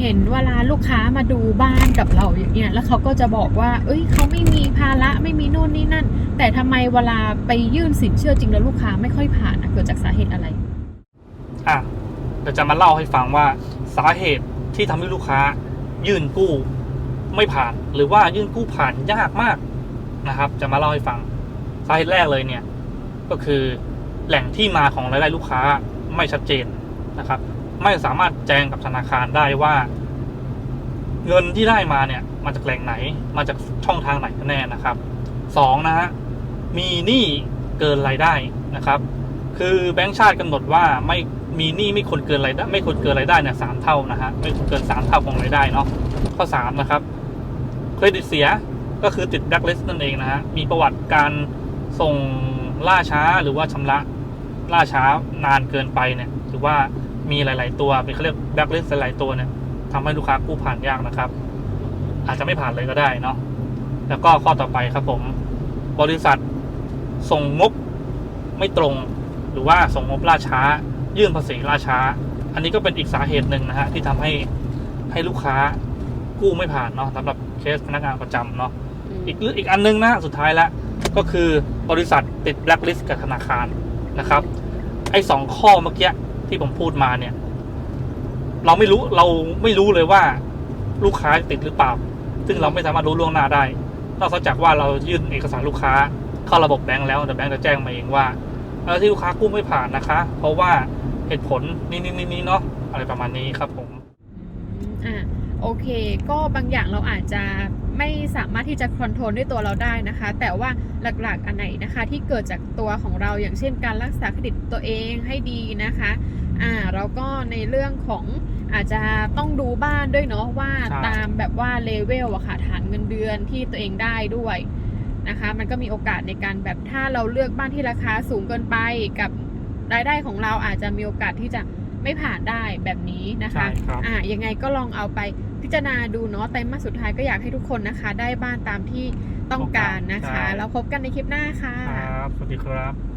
เห็นเวลาลูกค้ามาดูบ้านกับเราอย่างเงี้ยแล้วเขาก็จะบอกว่า เอ้ยเขาไม่มีภาระไม่มีโน่นนี่นั่น แต่ทำไมเวลาไปยื่นสินเชื่อจริงแล้วลูกค้าไม่ค่อยผ่านอะเกิดจากสาเหตุอะไรอะเดี๋ยวจะมาเล่าให้ฟังว่าสาเหตุที่ทำให้ลูกค้ายื่นกู้ไม่ผ่าน หรือว่ายื่นกู้ผ่านยากมากนะครับ จะมาเล่าให้ฟังสาเหตุแรกเลยเนี่ย ก็คือแหล่งที่มาของรายได้ลูกค้าไม่ชัดเจนนะครับ ไม่สามารถแจ้งกับธนาคารได้ว่า เงินที่ได้มาเนี่ย มาจากแหล่งไหน มาจากช่องทางไหนกันแน่นะครับสองนะฮะมีหนี้เกินรายได้นะครับ คือแบงก์ชาติกำหนดว่าไม่มีหนี้ไม่ควรเกินรายได้ไม่ควรเกินรายได้เนี่ยสามเท่านะฮะไม่ควรเกินสามเท่าของรายได้เนาะข้อสามนะครับเครดิตเสียก็คือติดแบล็คลิสนั่นเองนะฮะมีประวัติการส่งล่าช้าหรือว่าชำระล่าช้านานเกินไปเนี่ยหรือว่า มีหลาย ๆ ตัวเป็นเขาเรียกแบล็คลิสต์หลายๆตัวเนี่ยทำให้ลูกค้ากู้ผ่านยากนะครับ อาจจะไม่ผ่านเลยก็ได้เนาะแล้วก็ข้อต่อไปครับผม บริษัทส่งงบไม่ตรง หรือว่าส่งงบล่าช้า ยื่นภาษีล่าช้า อันนี้ก็เป็นอีกสาเหตุหนึ่งนะฮะที่ทำให้ให้ลูกค้ากู้ไม่ผ่านเนาะสำหรับเคสพนักงานประจำเนาะอีกเรื่องอีกอันนึงนะสุดท้ายแล้วก็คือบริษัทติดแบล็คลิสต์กับธนาคารนะครับ ไอ้สองข้อเมื่อกี้ ที่ผมพูดมาเนี่ย เราไม่รู้เราไม่รู้เลยว่า ลูกค้าติดหรือเปล่า ซึ่งเราไม่สามารถรู้ล่วงหน้าได้นอกจากว่าเรายื่นเอกสารลูกค้าเข้าระบบแบงก์แล้วเดี๋ยวแบงก์จะแจ้งมาเองว่าเออที่ลูกค้ากู้ไม่ผ่านนะคะ เพราะว่าเหตุผลนี่นี่นี่นี่เนาะอะไรประมาณนี้ครับผมอ่าโอเค ก็บางอย่างเราอาจจะ ไม่สามารถที่จะคอนโทรลด้วยตัวเราได้นะคะ แต่ว่าหลักๆอันไหนนะคะที่เกิดจากตัวของเราอย่างเช่น การรักษาเครดิตตัวเองให้ดีนะคะอ่าแล้วก็ในเรื่องของอาจจะต้องดูบ้านด้วยเนาะว่าตามแบบว่าเลเวลอะค่ะฐานเงินเดือนที่ตัวเองได้ด้วยนะคะ มันก็มีโอกาสในการแบบถ้าเราเลือกบ้านที่ราคาสูงเกินไปกับรายได้ของเราอาจจะมีโอกาสที่จะ ไม่ผ่านได้แบบนี้นะคะใช่ครับอ่ายังไงก็ลองเอาไปพิจารณาดูเนาะไตรมาสสุดท้ายก็อยากให้ทุกคนนะคะ ได้บ้านตามที่ต้องการนะคะใช่แล้วพบกันในคลิปหน้าค่ะครับสวัสดีครับ